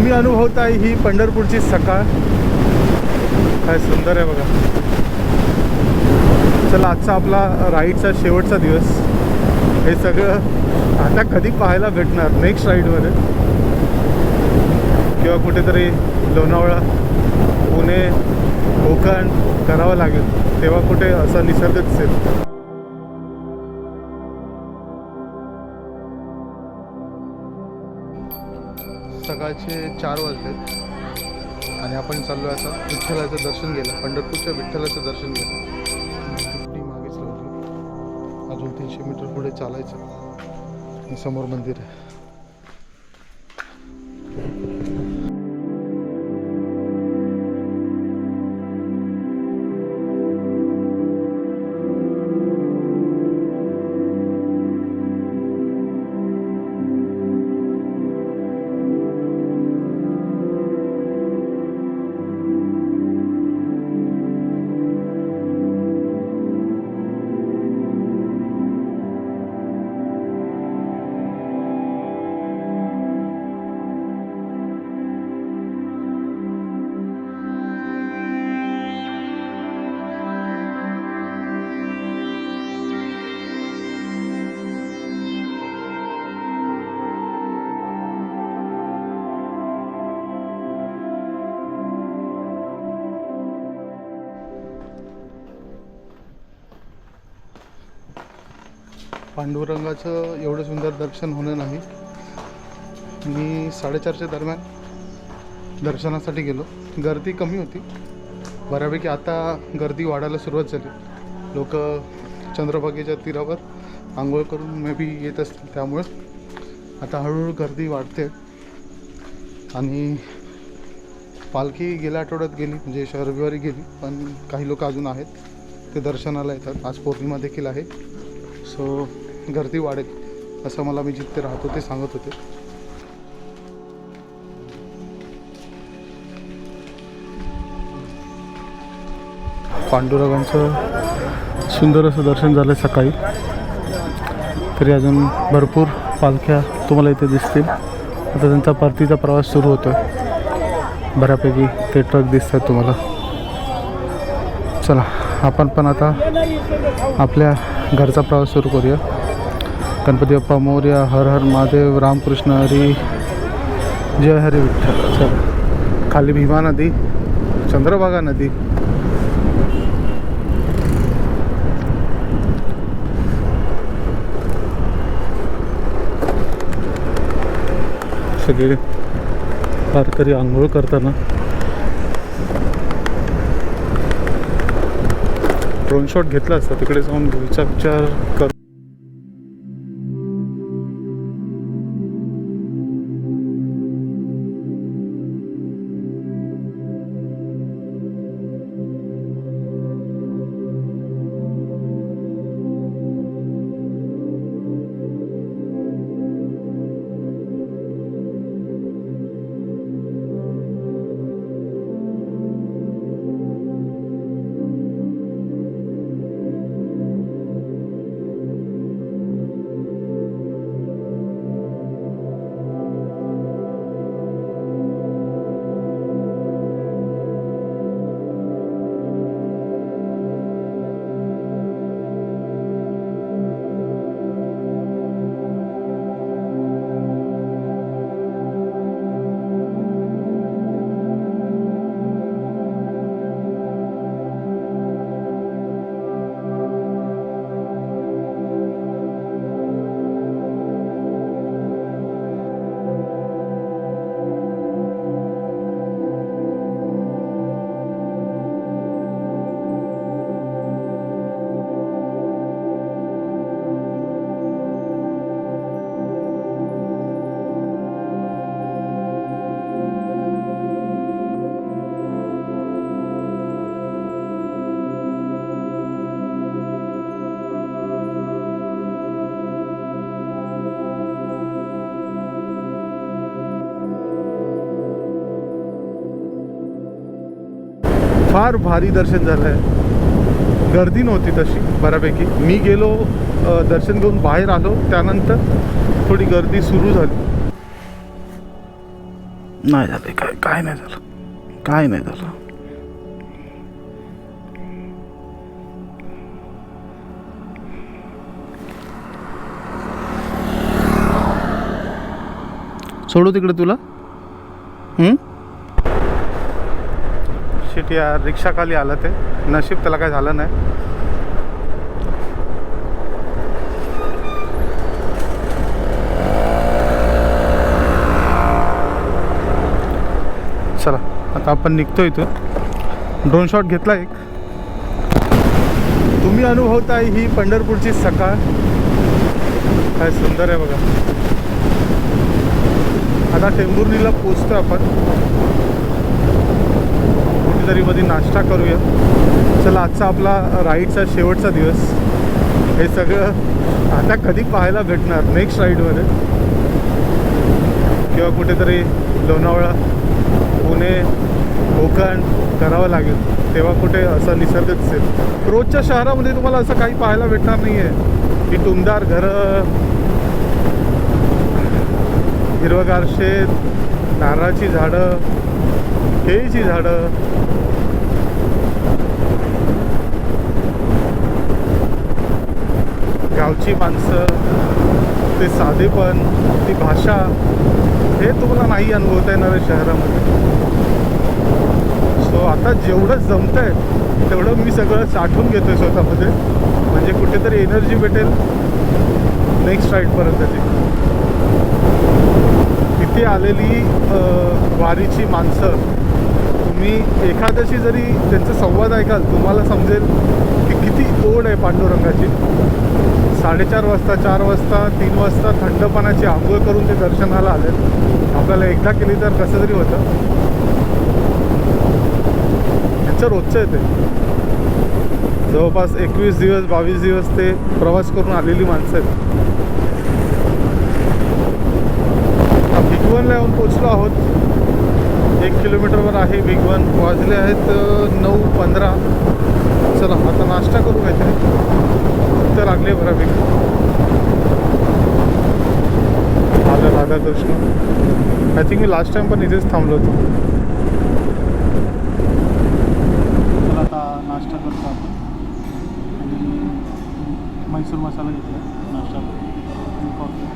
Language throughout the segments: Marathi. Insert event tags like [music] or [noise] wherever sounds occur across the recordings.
तुम्ही अनुभवताय ही पंढरपूरची सकाळ? काय सुंदर आहे बघा. चला आजचा आपला राईडचा शेवटचा दिवस. हे सगळं आता कधी पाहायला भेटणार? नेक्स्ट राईडमध्ये. किंवा कुठेतरी लोणावळा पुणे कोकण करावं लागेल. तेव्हा कुठे असा निसर्ग दिसेल. सकाळचे चार वाजलेत आणि आपण चाललो आहे आता विठ्ठलाचं दर्शन गेलं पंढरपूरच्या विठ्ठलाचं दर्शन घ्यायला. मागेच लावली अजून तीनशे मीटर पुढे चालायचं. समोर मंदिर आहे. पांडुरंगाचं एवढं सुंदर दर्शन होणं नाही. मी साडेचारच्या दरम्यान दर्शनासाठी गेलो. गर्दी कमी होती. बऱ्यापैकी आता गर्दी वाढायला सुरुवात झाली. लोक चंद्रभागेच्या तीरावर आंघोळ करून मे बी येत असतील त्यामुळे. आता हळूहळू गर्दी वाढते. आणि पालखी गेल्या आठवड्यात गेली म्हणजे श- रविवारी गेली पण काही लोक अजून आहेत. ते दर्शनाला येतात. आज पौर्णिमा देखील आहे. सो गर्दी वाढेल असं मला मी जिथे राहतो ते सांगत होते. पांडुरंगांचं सुंदर असं दर्शन झालं सकाळी. तरी अजून भरपूर पालख्या तुम्हाला इथे दिसतील. आता त्यांचा परतीचा प्रवास सुरू होतो आहे बऱ्यापैकी ते ट्रक दिसत आहेत तुम्हाला. चला आपण पण आता आपल्या घरचा प्रवास सुरू करूया. गणपती बाप्पा मोर्या हर हर महादेव रामकृष्ण हरी जय हरी विठ्ठल. सर खाली भीमा नदी चंद्रभागा नदी. सगळे वारकरी आंघोळ करताना ड्रोन शॉट घेतला असता तिकडे जाऊन विचार विचार कर. फार भारी दर्शन झालं आहे. गर्दी नव्हती तशी बऱ्यापैकी. मी गेलो दर्शन घेऊन बाहेर आलो त्यानंतर थोडी गर्दी सुरू झाली. नाही झालं काय काय नाही झालं. काय नाही झालं. सोडू तिकडे तुला? शिट या रिक्षाखाली आलं ते. नशीब त्याला काय झालं नाही. चला आता आपण निघतो इथून. ड्रोन शॉट घेतला एक. तुम्ही अनुभवताय ही पंढरपूरची सकाळ. काय सुंदर आहे बघा. आता टेंभुर्णीला पोचतो आपण. कुठेतरी मध्ये नाश्ता करूया. चला आजचा आपला राईडचा शेवटचा दिवस. हे सगळं आता कधी पाहायला भेटणार? नेक्स्ट राईडमध्ये. किंवा कुठेतरी लोणावळा पुणे कोकण करावं लागेल. तेव्हा कुठे असा निसर्ग दिसेल. रोजच्या शहरामध्ये तुम्हाला असं काही पाहायला भेटणार नाही आहे की टुमदार घरं हिरवगार शेत नारळाची झाडं केळीची झाडं गावची माणसं ते साधेपण ती भाषा हे तुम्हाला नाही अनुभवता येणार आहे शहरामध्ये. सो आता जेवढं जमतं आहे तेवढं मी सगळं साठवून घेतो आहे स्वतःमध्ये. म्हणजे कुठेतरी एनर्जी भेटेल नेक्स्ट राईडपर्यंतची तिथे आलेली वारीची माणसं तुम्ही एखाद्याशी जरी त्यांचा संवाद ऐकाल तुम्हाला समजेल किती ओढ आहे पांडुरंगाची? साडेचार वाजता चार वाजता तीन वाजता थंड पाण्याची आंघोळ करून ते दर्शनाला आले आपल्याला एकदा केली तर कसं तरी होतं. त्यांचं रोजचं आहे ते. जवळपास एकवीस दिवस बावीस दिवस ते प्रवास करून आलेली माणसं आहेत. भिगवनला येऊन पोचलो आहोत. एक किलोमीटरवर आहे भिगवन. वाजले आहेत नऊ पंधरा. चला आता नाश्ता करू काहीतरी. तर लागले बऱ्यापैकी आलं राधाकृष्ण आय थिंक मी लास्ट टाइम पण इथेच थांबलो होतो. चला आता नाश्ता करतो आपण. आणि मैसूर मसाला घेतला नाश्ता आणि कॉफी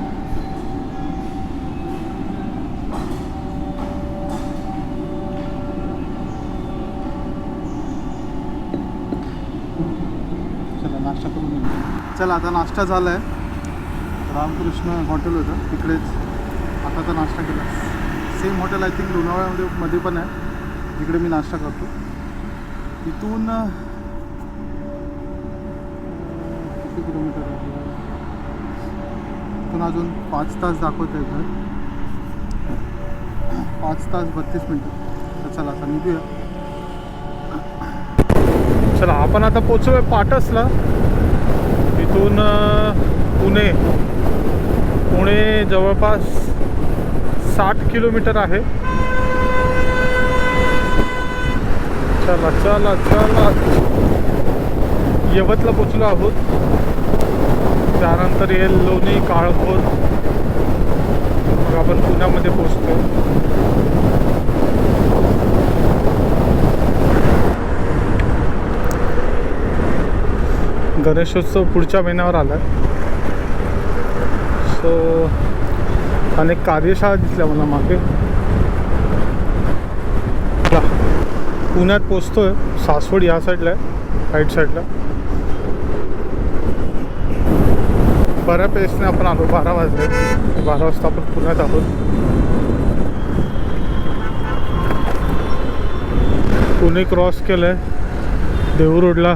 चला नाश्ता करून घेऊ चला आता नाश्ता झाला आहे रामकृष्ण हॉटेल होतं तिकडेच. आता तर नाश्ता केला. सेम हॉटेल आय थिंक लोणावळ्यामध्ये मध्ये पण आहे. तिकडे मी नाश्ता करतो. इथून किती किलोमीटर आहे? इथून अजून पाच तास दाखवत आहे घर. पाच तास बत्तीस मिनटं. तर चला आता निघूया. चला आपण आता पोचलोय पाटसला. इथून पुणे. पुणे जवळपास साठ किलोमीटर आहे. चला चला चला. यवतला पोचलो आहोत. त्यानंतर हे लोणी काळभोर. मग आपण पुण्यामध्ये पोचतो. गणेशोत्सव पुढच्या महिन्यावर आला सो अनेक कार्यशाळा दिसल्या मला मागे. पुण्यात पुण्यात पोचतोय. सासवड या साईडला आहे राईट साईडला बऱ्या पेसने आपण आलो बारा वाजले. बारा वाजता आपण पुण्यात आहोत पुणे क्रॉस केलं आहे देहू रोडला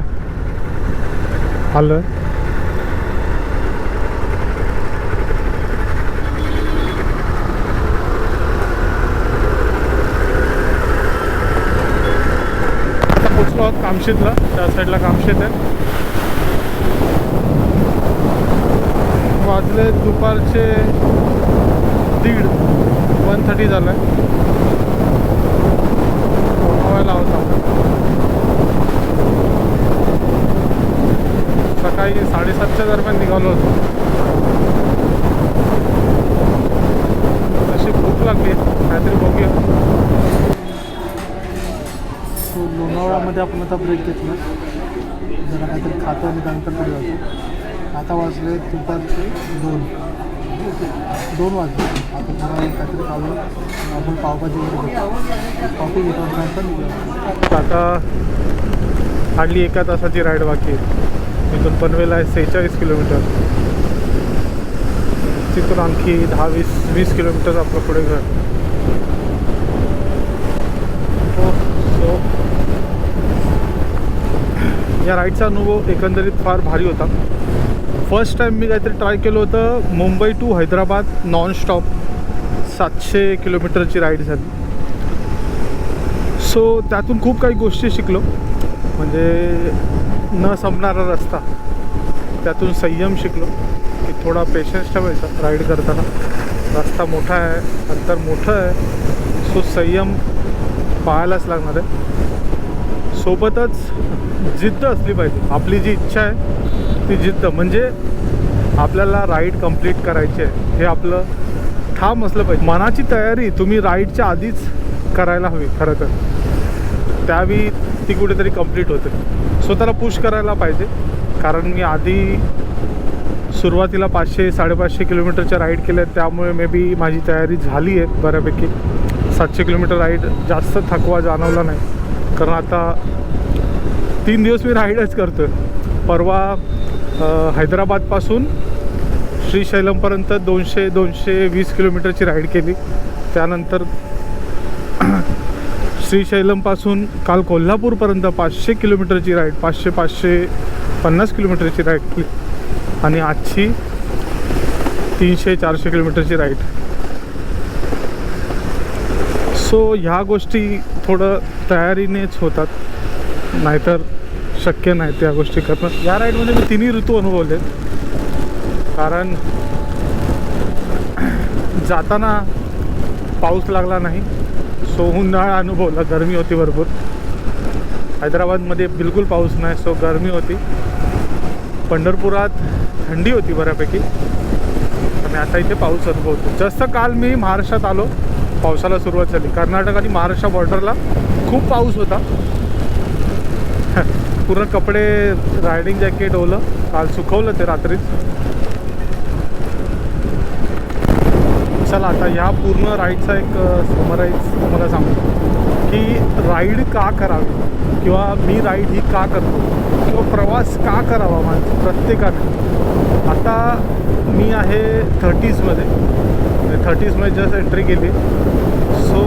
आलं. आता पोचलो आहोत कामशेतला. त्या साईडला कामशेत आहे. वाजले दुपारचे दीड. वन थर्टी झालं आहे होता सकाळी साडेसातच्या दरम्यान निघालो होतो. तशी भूक लागली. काहीतरी बघूया. सो लोणावळामध्ये आपण आता ब्रेक घेतला. जरा काहीतरी खातो आणि त्यानंतर पुढे जातो. आता वाजले दुपारचे दोन. दोन वाजले. आता जरा काहीतरी खाऊ आपण पावभाजी वगैरे कॉफी घेतो नंतर आता हार्डली एका तासाची राईड बाकी आहे. इथून पनवेल आहे सेहेचाळीस किलोमीटर. तिथून आणखी दहा वीस वीस किलोमीटर आपलं पुढे घर. हो सो या राईडचा अनुभव एकंदरीत फार भारी होता. फर्स्ट टाईम मी काहीतरी ट्राय केलं होतं Mumbai to Hyderabad non stop सातशे किलोमीटरची राईड झाली. सो त्यातून खूप काही गोष्टी शिकलो. म्हणजे न संपणारा रस्ता. त्यातून संयम शिकलो की थोडा पेशन्स ठेवायचा राईड करताना. रस्ता मोठा आहे अंतर मोठं आहे. सो संयम पाहायलाच लागणार आहे. सोबतच जिद्द असली पाहिजे. आपली जी इच्छा आहे ती जिद्द. म्हणजे आपल्याला राईड कंप्लीट करायची आहे. हे आपलं ठाम असलं पाहिजे. मनाची तयारी तुम्ही राईडच्या आधीच करायला हवी खरं तर. त्यावेळी ती कुठेतरी कंप्लीट होते. स्वतःला पुश करायला पाहिजे. कारण मी आधी सुरुवातीला पाचशे साडेपाचशे किलोमीटरच्या राईड केल्या. आहेत त्यामुळे मे बी माझी तयारी झाली आहे बऱ्यापैकी. सातशे किलोमीटर राईड जास्त थकवा जाणवला नाही. कारण आता तीन दिवस मी राईडच करतो आहे परवा हैदराबादपासून श्रीशैलमपर्यंत दोनशे दोनशे वीस किलोमीटरची राईड केली. त्यानंतर श्रीशैलमपासून काल कोल्हापूरपर्यंत पाचशे किलोमीटरची राईड पाचशे पाचशे पन्नास किलोमीटरची राईड आणि आजची तीनशे चारशे किलोमीटरची राईड सो ह्या गोष्टी थोडं तयारीनेच होतात. नाहीतर शक्य नाही त्या गोष्टी करणं. या राईडमध्ये मी तिन्ही ऋतू अनुभवले. कारण जाताना पाऊस लागला नाही. तो उन्हाळा अनुभवला. गरमी होती भरपूर. हैदराबादमध्ये बिलकुल पाऊस नाही सो गरमी होती. पंढरपुरात थंडी होती बऱ्यापैकी. आणि आता इथे पाऊस अनुभवतो. जसं काल मी महाराष्ट्रात आलो पावसाला सुरुवात झाली. कर्नाटक आणि महाराष्ट्र बॉर्डरला खूप पाऊस होता. [laughs] पूर्ण कपडे रायडिंग जॅकेट ओलं. काल सुकवलं ते रात्रीच. चला आता ह्या पूर्ण राईडचा एक समराईज तुम्हाला सांगतो. की राईड का करावी? किंवा मी राईड ही का करतो? किंवा प्रवास का करावा माझा प्रत्येकाने? आता मी आहे थर्टीजमध्ये थर्टीजमध्ये जस्ट एंट्री केली. सो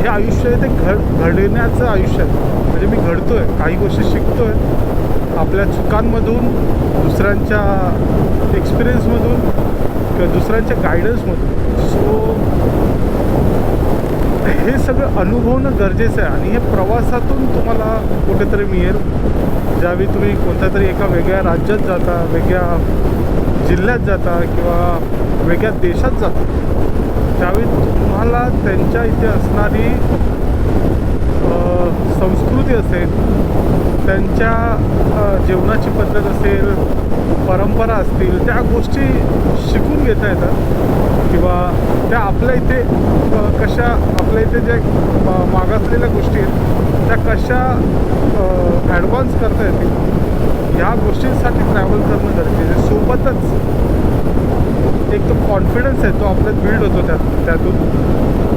हे आयुष्य आहे ते घड घडण्याचं आयुष्य आहे. म्हणजे मी घडतो आहे काही गोष्टी शिकतो आहे आपल्या चुकांमधून दुसऱ्यांच्या एक्सपिरियन्समधून किंवा दुसऱ्यांच्या गायडन्समधून सो हे सगळं अनुभवणं गरजेचं आहे. आणि हे प्रवासातून तुम्हाला कुठेतरी मिळेल. ज्यावेळी तुम्ही कोणत्या तरी एका वेगळ्या राज्यात जाता वेगळ्या जिल्ह्यात जाता किंवा वेगळ्या देशात जाता त्यावेळी तुम्हाला त्यांच्या इथे असणारी संस्कृती असेल त्यांच्या जेवणाची पद्धत असेल परंपरा असतील त्या गोष्टी शिकून घेता येतात. किंवा त्या आपल्या इथे कशा आपल्या इथे ज्या मागासलेल्या गोष्टी आहेत त्या कशा ॲडव्हान्स करता येतील ह्या गोष्टींसाठी ट्रॅव्हल करणं गरजेचं आहे. सोबतच एक तो कॉन्फिडन्स आहे तो आपल्यात बिल्ड होतो त्यात त्यातून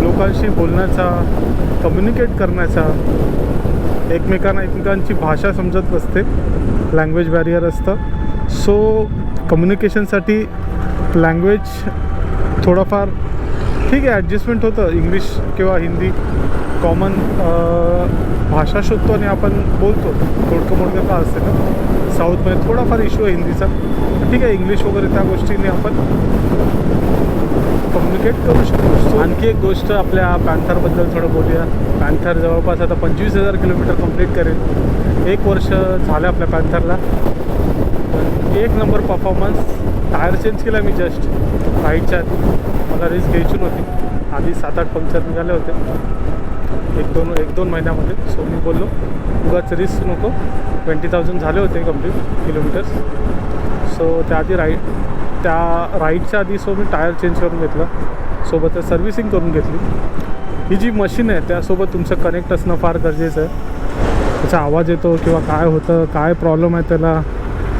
लोकांशी बोलण्याचा कम्युनिकेट करण्याचा. एकमेकांना एकमेकांची भाषा समजत नसते लँग्वेज बॅरियर असतं. सो कम्युनिकेशनसाठी लँग्वेज थोडंफार ठीक आहे ॲडजस्टमेंट होतं. इंग्लिश किंवा हिंदी कॉमन भाषा शोधतो आणि आपण बोलतो. थोडकं मोडकं का असते ना? साऊथमध्ये थोडाफार इश्यू आहे हिंदीचा. ठीक आहे इंग्लिश वगैरे त्या गोष्टीने आपण कम्युनिकेट करू शकतो. आणखी एक गोष्ट आपल्या पॅन्थरबद्दल थोडं बोलूया. पॅन्थर जवळपास आता पंचवीस हजार किलोमीटर कंप्लीट करेल. एक वर्ष झालं आपल्या पॅन्थरला. एक नंबर परफॉर्मन्स टायर चेंज केला मी जस्ट राईटच्या आधी. मला रिस्क घ्यायची नव्हती. आधी सात आठ पंक्चर निघाले होते. एक दोन एक दोन महिन्यामध्ये. सो मी बोललो उगाच रिस्क नको. ट्वेंटी थाउजंड झाले होते कंप्लीट किलोमीटर्स सो त्याआधी राईट त्या राईडच्या आधी सो मी टायर चेंज करून घेतलं. सोबतच सर्व्हिसिंग करून घेतली. ही जी मशीन आहे त्यासोबत तुमचं कनेक्ट असणं फार गरजेचं आहे. त्याचा आवाज येतो किंवा काय होतं काय प्रॉब्लेम आहे त्याला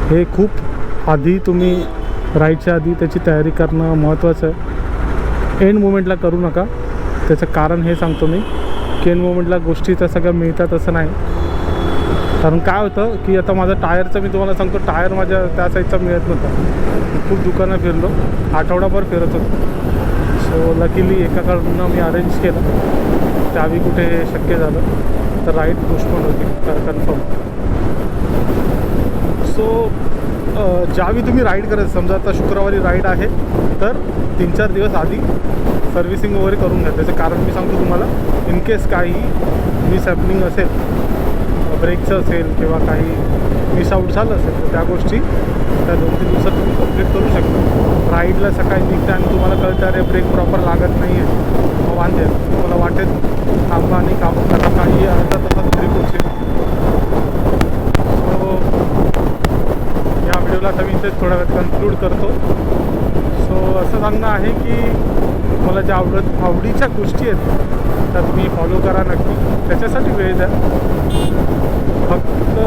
हे खूप आधी तुम्ही राईडच्या आधी त्याची तयारी करणं महत्त्वाचं आहे. एंड मुमेंटला करू नका. त्याचं कारण हे सांगतो मी की एंड मुमेंटला गोष्टी त्या सगळ्या मिळतात असं नाही. कारण काय होतं की आता माझं टायरचं मी तुम्हाला सांगतो टायर माझ्या त्या साईडचा मिळत नव्हता. खूप दुकानं फिरलो आठवडाभर फिरत होतो. सो लकीली एकाकडनं मी अरेंज केलं. त्यावेळी कुठे शक्य झालं तर राईड पण होती तर कन्फर्म सो ज्यावेळी तुम्ही राईड करत समजा आता शुक्रवारी राईड आहे तर तीन चार दिवस आधी सर्व्हिसिंग वगैरे करून घ्या. त्याचं कारण मी सांगतो तुम्हाला इन केस काही मिसहॅपनिंग असेल ब्रेकचं असेल किंवा काही मिस आऊट झालं असेल तर त्या गोष्टी त्या दोन तीन दिवसात तुम्ही कंप्लीट करू शकता. राईडला सकाळी निघता आणि तुम्हाला कळतं अरे ब्रेक प्रॉपर लागत नाही आहे मग वांदे तुम्हाला वाटेल थांबा आणि काम करा. काही अर्धा तासात घरी पोहोचेल सो या व्हिडिओला आता मी इथेच थोड्या वेळ कन्क्लूड करतो. सो असं सांगणं आहे की मला ज्या आवडत आवडीच्या गोष्टी आहेत त्या तुम्ही फॉलो करा नक्की. त्याच्यासाठी वेळ द्या. फक्त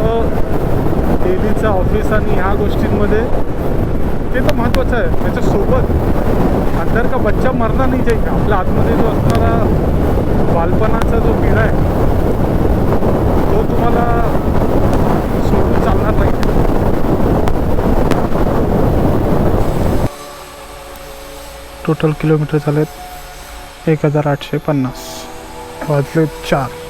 डेलीचं ऑफिस आणि ह्या गोष्टींमध्ये ते तर महत्त्वाचं आहे. त्याच्यासोबत अंदर का बच्चा मरना नाही जाईल आपल्या आतमध्ये जो असणारा बालपणाचा जो पिढा आहे तो तुम्हाला टोटल किलोमीटर झालेत. एक हजार आठशे पन्नास. वाजले चार.